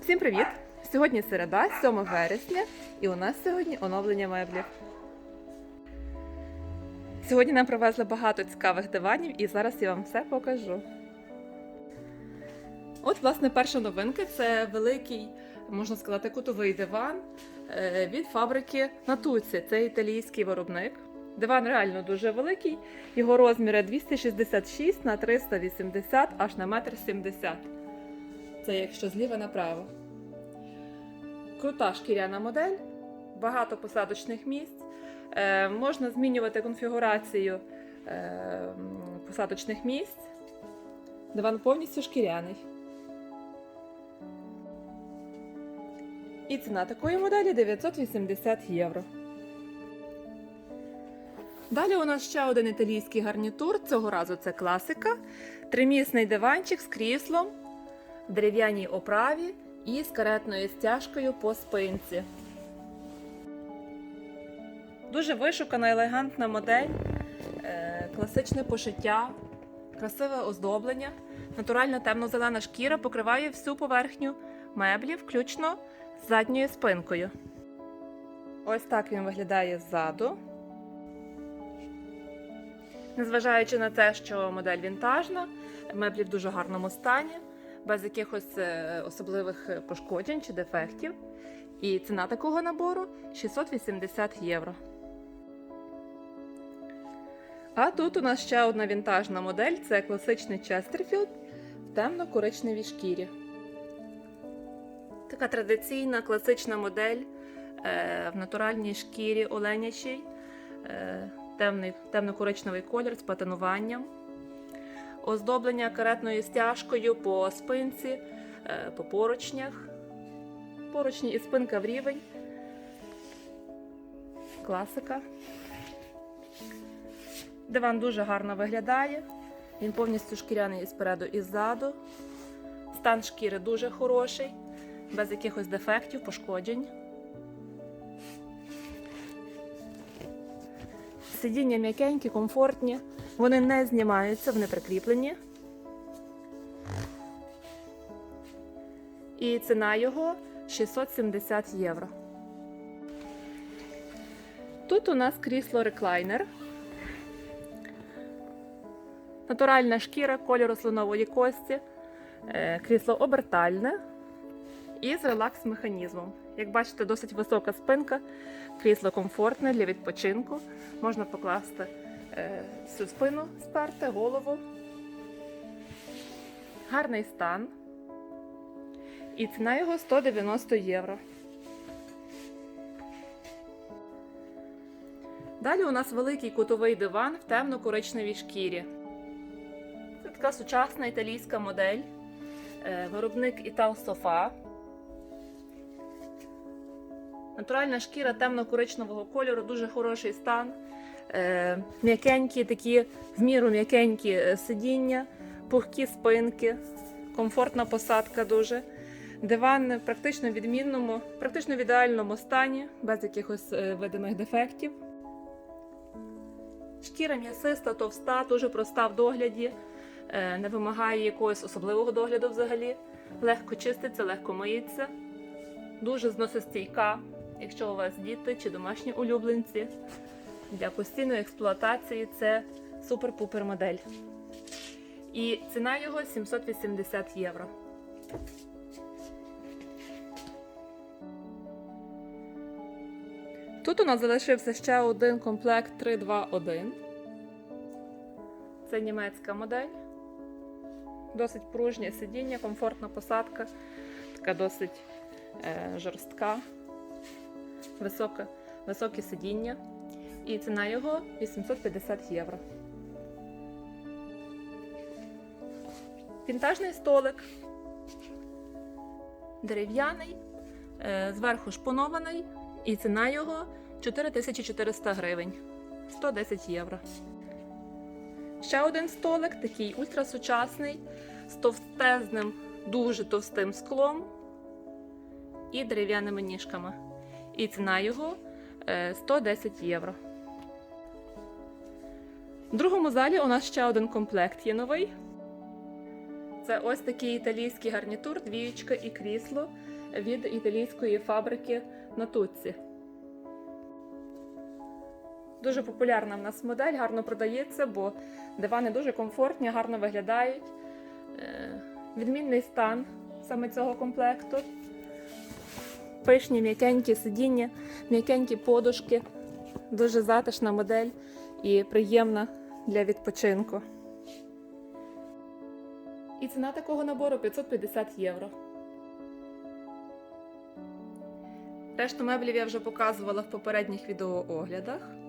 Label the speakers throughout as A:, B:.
A: Всім привіт! Сьогодні середа, 7 вересня, і у нас сьогодні оновлення меблів. Сьогодні нам привезли багато цікавих диванів, і зараз я вам все покажу. От, власне, перша новинка це великий, можна сказати, кутовий диван е, від фабрики Натуці. Це італійський виробник. Диван реально дуже великий. Його розміри 266 на 380 аж на 1,70 м. Це якщо зліва направо. Крута шкіряна модель, багато посадочних місць. Е, можна змінювати конфігурацію е, посадочних місць. Диван повністю шкіряний. І ціна такої моделі 980 євро. Далі у нас ще один італійський гарнітур. Цього разу це класика. Тримісний диванчик з кріслом дерев'яній оправі і з каретною стяжкою по спинці. Дуже вишукана, елегантна модель, е, класичне пошиття, красиве оздоблення, натуральна темно-зелена шкіра покриває всю поверхню меблів, включно з задньою спинкою. Ось так він виглядає ззаду. Незважаючи на те, що модель вінтажна, меблі в дуже гарному стані, без якихось е, особливих пошкоджень чи дефектів. І ціна такого набору 680 євро. А тут у нас ще одна вінтажна модель це класичний Честерфілд в темно-коричневій шкірі. Така традиційна класична модель е, в натуральній шкірі оленячій, е, темний, темно-коричневий колір з патинуванням. Оздоблення каретною стяжкою по спинці, е, по поручнях. Поручні і спинка в рівень. Класика. Диван дуже гарно виглядає. Він повністю шкіряний і спереду і ззаду. Стан шкіри дуже хороший, без якихось дефектів, пошкоджень. Сидіння м'якенькі, комфортні. Вони не знімаються, вони прикріплені. І ціна його 670 євро. Тут у нас крісло реклайнер. Натуральна шкіра кольору слонової кості, Е, крісло обертальне і з релакс-механізмом. Як бачите, досить висока спинка, крісло комфортне для відпочинку. Можна покласти всю спину сперти, голову. Гарний стан. І ціна його 190 євро. Далі у нас великий кутовий диван в темно-коричневій шкірі. Це така сучасна італійська модель. Е, Виробник Італ Софа. Натуральна шкіра темно-коричневого кольору, дуже хороший стан. Е, М'якенькі, такі в міру м'якенькі е, сидіння, пухкі спинки, комфортна посадка дуже. Диван практично в відмінному, практично в ідеальному стані, без якихось е, видимих дефектів. Шкіра м'ясиста, товста, дуже проста в догляді, не вимагає якогось особливого догляду взагалі. Легко чиститься, легко миється, дуже зносостійка, якщо у вас діти чи домашні улюбленці. Для постійної експлуатації це супер-пупер модель. І ціна його 780 євро. Тут у нас залишився ще один комплект 321. Це німецька модель. Досить пружнє сидіння, комфортна посадка, така досить е, жорстка, високе, високе сидіння. І ціна його 850 євро. Вінтажний столик. Дерев'яний, е, зверху шпонований, і ціна його 4400 гривень 110 євро. Ще один столик, такий ультрасучасний, з товстезним, дуже товстим склом і дерев'яними ніжками. І ціна його е, 110 євро. В другому залі у нас ще один комплект є новий. Це ось такий італійський гарнітур, двіючка і крісло від італійської фабрики Натуцці. Дуже популярна в нас модель, гарно продається, бо дивани дуже комфортні, гарно виглядають. Е, Відмінний стан саме цього комплекту. Пишні м'якенькі сидіння, м'якенькі подушки. Дуже затишна модель і приємна для відпочинку. І ціна такого набору 550 євро. Решту меблів я вже показувала в попередніх відеооглядах.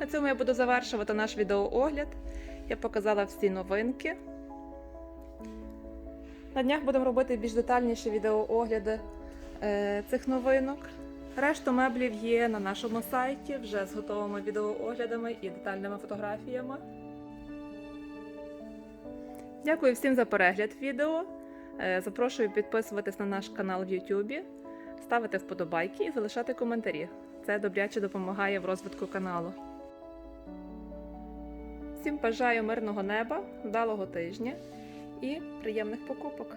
A: На цьому я буду завершувати наш відеоогляд. Я показала всі новинки. На днях будемо робити більш детальніші відеоогляди е, цих новинок. Решту меблів є на нашому сайті вже з готовими відеооглядами і детальними фотографіями. Дякую всім за перегляд відео. Е, Запрошую підписуватись на наш канал в YouTube, ставити вподобайки і залишати коментарі. Це добряче допомагає в розвитку каналу. Всім бажаю мирного неба, вдалого тижня і приємних покупок!